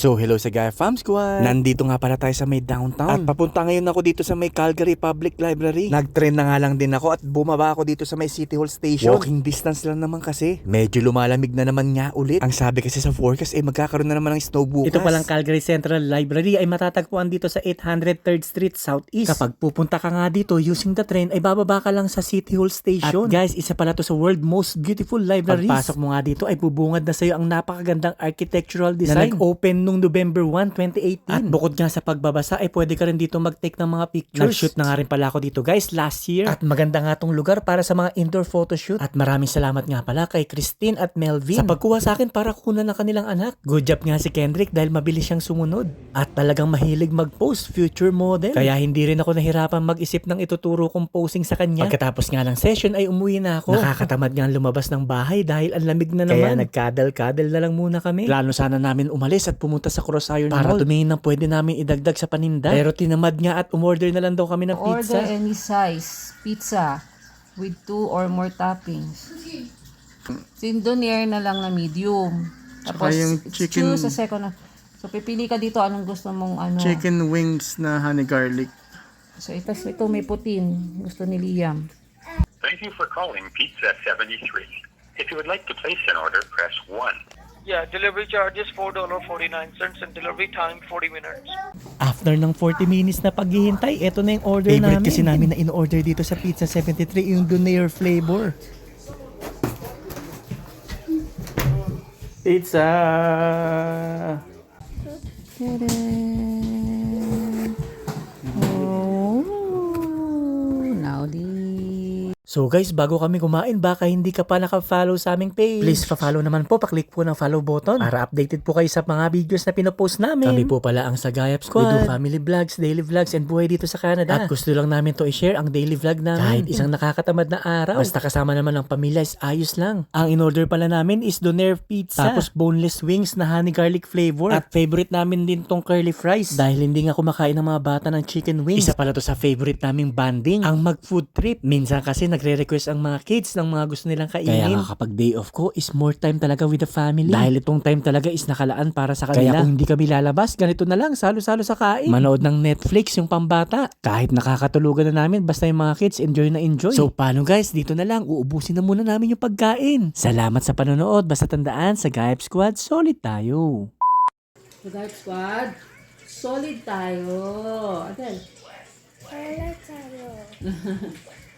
So hello sa Gaia Fam Squad! Nandito nga pala tayo sa may downtown. At papunta ngayon ako dito sa may Calgary Public Library. Nag-train na nga lang din ako at bumaba ako dito sa may City Hall Station. Walking distance lang naman kasi. Medyo lumalamig na naman nga ulit. Ang sabi kasi sa forecast eh magkakaroon na naman ng snow bukas. Ito palang Calgary Central Library ay matatagpuan dito sa 803rd Street Southeast. Kapag pupunta ka nga dito using the train ay bababa ka lang sa City Hall Station. At guys, isa pala to sa world most beautiful libraries. Pagpasok mo nga dito ay bubungad na sa'yo ang napakagandang architectural design na nag-open nung November 1, 2018. At bukod nga sa pagbabasa ay pwede ka rin dito mag-take ng mga pictures. Nag-shoot na nga rin pala ako dito guys last year. At maganda nga tong lugar para sa mga indoor photoshoot. At maraming salamat nga pala kay Christine at Melvin sa pagkuha sa akin para kunan ng kanilang anak. Good job nga si Kendrick dahil mabilis siyang sumunod. At talagang mahilig mag-post future model. Kaya hindi rin ako nahirapan mag-isip ng ituturo kong posing sa kanya. Pagkatapos nga ng session ay umuwi na ako. Nakakatamad nga lumabas ng bahay dahil ang lamig na naman. Kaya nagkadal-kadal na lang muna kami. Plano sana namin umalis at pumunta sa Cross Iron para Mall. tumingin ng pwede namin idagdag sa paninda. Pero tinamad nga at umorder na lang daw kami ng pizza. Order any size pizza with two or more toppings. Sindonier na lang na medium. Tapos, yung chicken- choose a second. So, pipili ka dito anong gusto mong ano. Chicken wings na honey garlic. So, ito, ito may putin. Gusto ni Liam. Thank you for calling Pizza 73. If you would like to place an order, press 1. Yeah, delivery charges $4.49 and delivery time 40 minutes. After ng 40 minutes na paghihintay, eto na yung order Favorite namin. kasi namin na in-order dito sa Pizza 73 yung Donair flavor. Pizza! Oh, So guys, bago kami kumain, baka hindi ka pa naka-follow sa aming page. Please pa-follow naman po, pa-click po ng follow button para updated po kayo sa mga videos na pinopost namin. Kami po pala ang Sagayap Squad. We do family vlogs, daily vlogs, and buhay dito sa Canada. At gusto lang namin to i-share ang daily vlog namin. Kahit isang nakakatamad na araw. Basta kasama naman ng pamilya is ayos lang. Ang in-order pala namin is Donair Pizza. Tapos boneless wings na honey garlic flavor. At favorite namin din tong curly fries. Dahil hindi nga kumakain ng mga bata ng chicken wings. Isa pala to sa favorite naming banding, ang mag-food trip. Minsan kasi nagre-request ang mga kids ng mga gusto nilang kainin. Kaya nga kapag day off ko is more time talaga with the family. Dahil itong time talaga is nakalaan para sa kanila. Kaya kung hindi kami lalabas, ganito na lang, salo-salo sa kain. Manood ng Netflix yung pambata. Kahit nakakatulugan na namin, basta yung mga kids enjoy na enjoy. So paano guys, dito na lang, uubusin na muna namin yung pagkain. Salamat sa panonood, basta tandaan, sa Gaip Squad, solid tayo. The Dark Squad, solid tayo. Adel. Wala tayo.